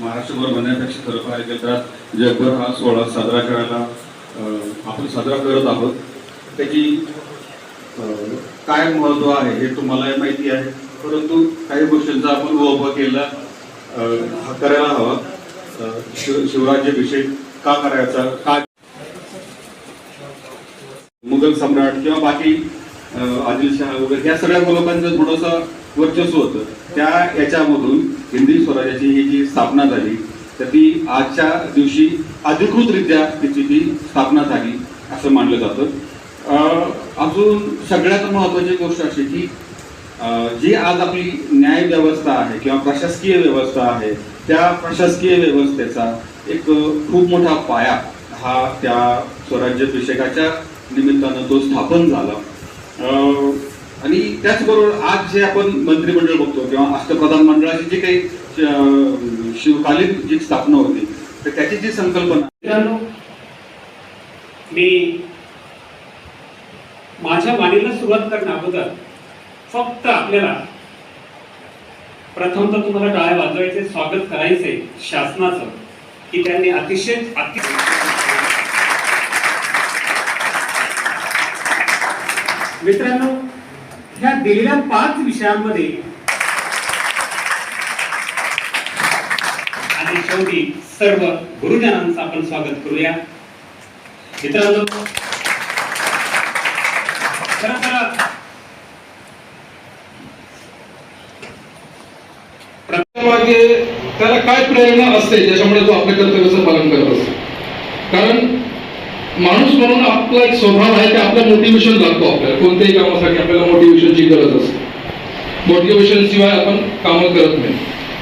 महाराष्ट्रभर म्हणण्यापेक्षा खरं पाहायला गेलं तर जगभर हा सोहळा साजरा करायला आपण साजरा करत आहोत. त्याची काय महत्त्व आहे हे तुम्हाला माहिती आहे. परंतु काही गोष्टींचा आपण उभा केला हा करायला हवा. शिव शिवराज्याभिषेक का करायचा? का मुघल सम्राट किंवा बाकी आदिलशाह आदिलशहा वगैरे या सगळ्या लोकांचं थोडंसं वर्चस्व होतं. त्या याच्यामधून हिंदी स्वराज्याची ही जी स्थापना झाली तर ती आजच्या दिवशी अधिकृतरित्या तिची ती स्थापना झाली असं मानलं जातं. अजून सगळ्यात महत्त्वाची गोष्ट अशी की जी आज आपली न्याय व्यवस्था आहे किंवा प्रशासकीय व्यवस्था आहे त्या प्रशासकीय व्यवस्थेचा एक खूप मोठा पाया हा त्या स्वराज्याभिषेकाच्या निमित्तानं तो स्थापन झाला. आणि त्याचबरोबर आज जे आपण मंत्रिमंडळ बघतो किंवा अष्टप्रधान मंडळाची जी काही शिवकालीन जी स्थापना होती तर त्याची जी संकल्पना मी माझ्या वाणीला सुरुवात करणं अगोदर फक्त आपल्याला प्रथम तर तुम्हाला टाळ्या वाजवायचे स्वागत करायचे शासनाचं की त्यांनी अतिशय मित्रांनो दिलेल्या पाच विषयांमध्ये. आणि शेवटी सर्व गुरुजनांचं आपण स्वागत करूया. मित्रांनो खरं तर त्याला काय प्रेरणा असते ज्याच्यामुळे तो आपल्या कर्तव्याचं पालन करत असतो. कारण माणूस म्हणून आपला एक स्वभाव आहे की आपलं मोटिवेशन लागतो आपल्याला. कोणत्याही कामासाठी आपल्याला मोटिवेशनची गरज असते. मोटिवेशन शिवाय आपण कामं करत नाही.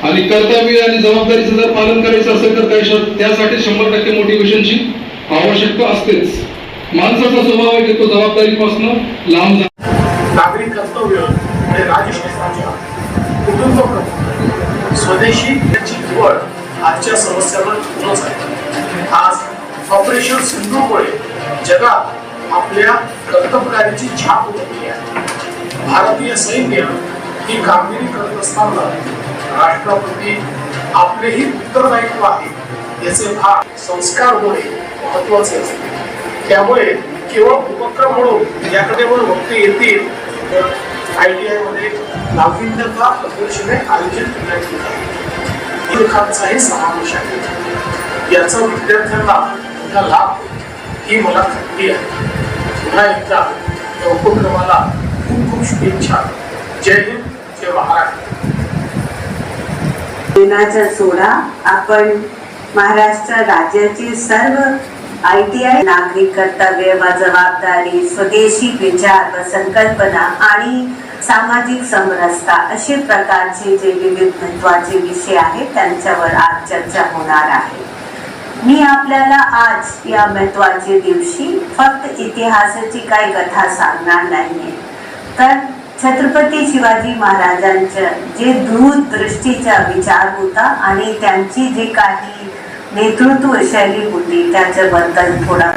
आणि कर्तव्य आणि जबाबदारीचं जर पालन करायचं असेल तर त्यासाठी शंभर टक्के मोटिवेशनची आवश्यकता असतेच. माणसाचा स्वभाव आहे की तो जबाबदारीपासून लांब जा नागरिक कर्तव्य म्हणजे आणि राजशास्त्राच्या कुटुंब स्वदेशी त्याची निवड आजच्या समस्यावर पूर्णच आहे. आज ऑपरेशन सिंधूमुळे जगात आपल्या कर्तबगारीची छाप उमटली आहे. भारतीय सैन्य ही कामगिरी करत असताना राष्ट्रपती आपलेही उत्तरदायित्व आहे याचे भाग संस्कार होणे महत्त्वाचे असते. त्यामुळे केवळ उपक्रम म्हणून याकडे वर वक्ते येतील तर आय टी आयमध्ये नाविन्यता प्रदर्शने आयोजित करण्यात येत आहे समावेश आहे. याचा विद्यार्थ्यांना मोठा लाभ ही मला खात्री आहे. पुन्हा एकदा या उपक्रमाला खूप खूप शुभेच्छा. जय हिंद जय महाराष्ट्र. दिनाचा सोहळा. आपण महाराष्ट्र राज्याची सर्व आय टी आय नागरिक कर्तव्य व जबाबदारी स्वदेशी विचार व संकल्पना आणि सामाजिक समरसता असे प्रकारचे जे विविध महत्त्वाचे विषय आहेत त्यांच्यावर आज चर्चा होणार आहे. मी आपल्याला आज या महत्त्वाच्या दिवशी फक्त इतिहासाची काही कथा सांगणार नाहीये. तर छत्रपती शिवाजी महाराजांच्या जे दूरदृष्टीचा विचार होता आणि त्यांची जी काही नेतृत्व शैली होती त्याच्याबद्दल थोडा